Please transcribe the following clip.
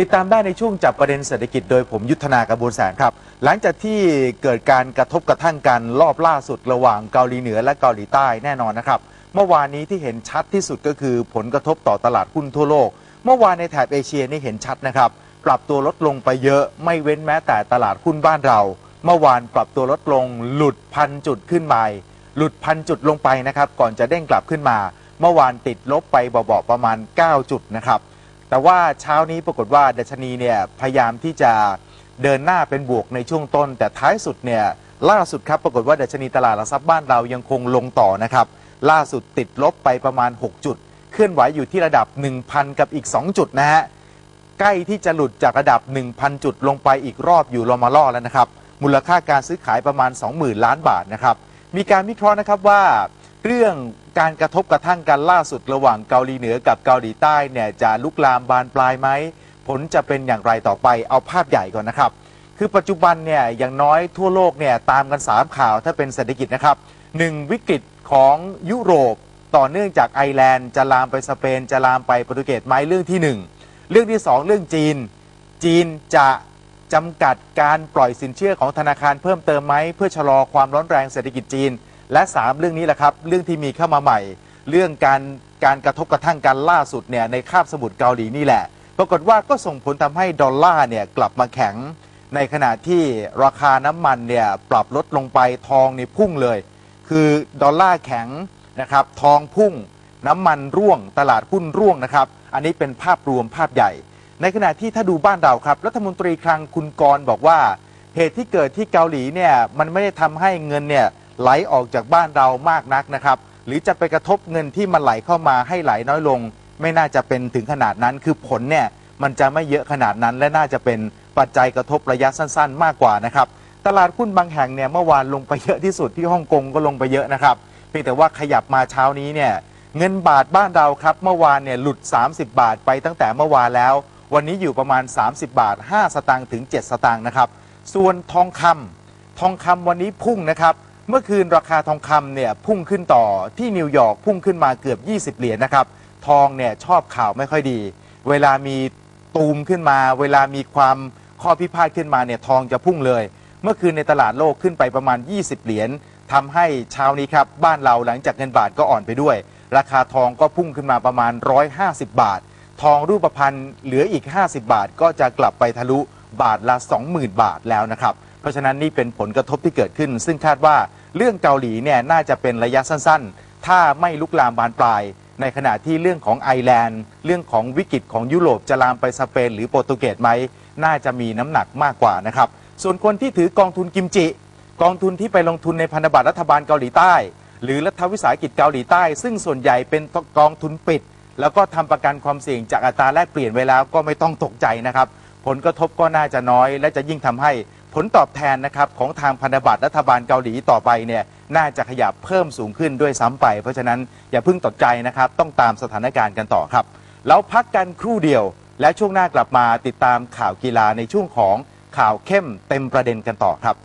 ติดตามได้ในช่วงจับประเด็นเศรษฐกิจโดยผมยุทธนากระบวนแสงครับ หลังจากที่เกิดการกระทบกระทั่งกันรอบล่าสุดระหว่างเกาหลีเหนือและเกาหลีใต้แน่นอนนะครับ เมื่อวานนี้ที่เห็นชัดที่สุดก็คือผลกระทบต่อตลาดหุ้นทั่วโลก เมื่อวานในแถบเอเชียนี่เห็นชัดนะครับ ปรับตัวลดลงไปเยอะไม่เว้นแม้แต่ตลาดหุ้นบ้านเรา เมื่อวานปรับตัวลดลง หลุดพันจุดขึ้นไปหลุดพันจุดลงไปนะครับก่อนจะเด้งกลับขึ้นมา เมื่อวานติดลบไปเบาๆประมาณ 9 จุดนะครับ แต่ว่าเช้านี้ปรากฏว่าดัชนีเนี่ยพยายามที่จะเดินหน้าเป็นบวกในช่วงต้น แต่ท้ายสุดเนี่ยล่าสุดครับปรากฏว่าดัชนีตลาดหลักทรัพย์บ้านเรายังคงลงต่อนะครับ ล่าสุดติดลบไปประมาณ 6 จุด เคลื่อนไหวอยู่ที่ระดับ 1,000 กับอีก 2 จุดนะฮะใกล้ที่จะหลุดจากระดับ 1,000 จุดลงไปอีกรอบอยู่รอมาล่อแล้วนะครับ มูลค่าการซื้อขายประมาณ 20,000 ล้านบาทนะครับ มีการวิเคราะห์นะครับว่า เรื่องการกระทบกระทั่งกันล่าสุดระหว่างเกาหลีเหนือกับเกาหลีใต้เนี่ยจะลุกลามบานปลายไหม ผลจะเป็นอย่างไรต่อไปเอาภาพใหญ่ก่อนนะครับ คือปัจจุบันเนี่ยอย่างน้อยทั่วโลกเนี่ยตามกัน 3 ข่าวถ้าเป็นเศรษฐกิจนะครับหนึ่งวิกฤตของยุโรปต่อเนื่องจากไอร์แลนด์จะลามไปสเปน จะลามไปโปรตุเกสไหมเรื่องที่หนึ่งเรื่องที่สองเรื่องจีน จีนจะจำกัดการปล่อยสินเชื่อของธนาคารเพิ่มเติมไหมเพื่อชะลอความร้อนแรงเศรษฐกิจจีน และ 3 เรื่องนี้แหละครับ เรื่องที่มีเข้ามาใหม่ เรื่องการการกระทบกระทั่งกันล่าสุดเนี่ยในคาบสมุทรเกาหลีนี่แหละ ปรากฏว่าก็ส่งผลทำให้ดอลลาร์เนี่ยกลับมาแข็ง ในขณะที่ราคาน้ำมันเนี่ยปรับลดลงไปทองนี่พุ่งเลย คือดอลลาร์แข็งนะครับทองพุ่ง น้ำมันร่วงตลาดหุ้นร่วงนะครับ อันนี้เป็นภาพรวมภาพใหญ่ ในขณะที่ถ้าดูบ้านเราครับ รัฐมนตรีคลังคุณกรบอกว่า เหตุที่เกิดที่เกาหลีเนี่ยมันไม่ได้ทำให้เงินเนี่ย ไหลออกจากบ้านเรามากนักนะครับ หรือจะไปกระทบเงินที่มันไหลเข้ามาให้ไหลน้อยลง ไม่น่าจะเป็นถึงขนาดนั้นคือผลเนี่ยมันจะไม่เยอะขนาดนั้น และน่าจะเป็นปัจจัยกระทบระยะสั้นๆ มากกว่านะครับ ตลาดหุ้นบางแห่งเนี่ยเมื่อวานลงไปเยอะที่สุดที่ฮ่องกงก็ลงไปเยอะนะครับเพียงแต่ว่าขยับมาเช้านี้เนี่ยเงินบาทบ้านเราครับ เมื่อวานเนี่ยหลุด 30 บาทไปตั้งแต่เมื่อวานแล้ว วันนี้อยู่ประมาณ 30 บาท 5 สตางค์ถึง 7 สตางค์นะครับ ส่วนทองคำทองคำวันนี้พุ่งนะครับ เมื่อคืนราคาทองคำเนี่ยพุ่งขึ้นต่อที่นิวยอร์กพุ่งขึ้นมาเกือบ 20 เหรียญนะครับ ทองเนี่ยชอบข่าวไม่ค่อยดี เวลามีตูมขึ้นมา เวลามีความข้อพิพาทขึ้นมาเนี่ยทองจะพุ่งเลย เมื่อคืนในตลาดโลกขึ้นไปประมาณ 20 เหรียญทำให้เช้านี้ครับ บ้านเราหลังจากเงินบาทก็อ่อนไปด้วย ราคาทองก็พุ่งขึ้นมาประมาณ 150 บาท ทองรูปพรรณเหลืออีก 50 บาท ก็จะกลับไปทะลุบาทละ 20,000 บาทแล้วนะครับ เพราะฉะนั้นนี่เป็นผลกระทบที่เกิดขึ้น ซึ่งคาดว่าเรื่องเกาหลีเนี่ยน่าจะเป็นระยะสั้นๆ ถ้าไม่ลุกลามบานปลาย ในขณะที่เรื่องของไอร์แลนด์ เรื่องของวิกฤตของยุโรปจะลามไปสเปนหรือโปรตุเกสไหมน่าจะมีน้ำหนักมากกว่านะครับ ส่วนคนที่ถือกองทุนกิมจิ กองทุนที่ไปลงทุนในพันธบัตรรัฐบาลเกาหลีใต้ หรือรัฐวิสาหกิจเกาหลีใต้ ซึ่งส่วนใหญ่เป็นกองทุนปิด แล้วก็ทำประกันความเสี่ยงจากอัตราแลกเปลี่ยนไว้แล้วก็ไม่ต้องตกใจนะครับ ผลกระทบก็น่าจะน้อย และจะยิ่งทำให้ ผลตอบแทนนะครับของทางพันธบัตรรัฐบาลเกาหลีต่อไปเนี่ยน่าจะขยับเพิ่มสูงขึ้นด้วยซ้ำไป เพราะฉะนั้นอย่าเพิ่งตกใจนะครับ ต้องตามสถานการณ์กันต่อครับ แล้วพักกันครู่เดียว และช่วงหน้ากลับมาติดตามข่าวกีฬาในช่วงของข่าวเข้มเต็มประเด็นกันต่อครับ